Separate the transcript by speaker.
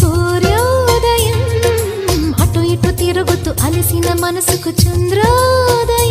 Speaker 1: సూర్యోదయం. అటు ఇటు తిరుగుతూ అలసిన మనసుకు చంద్రోదయం.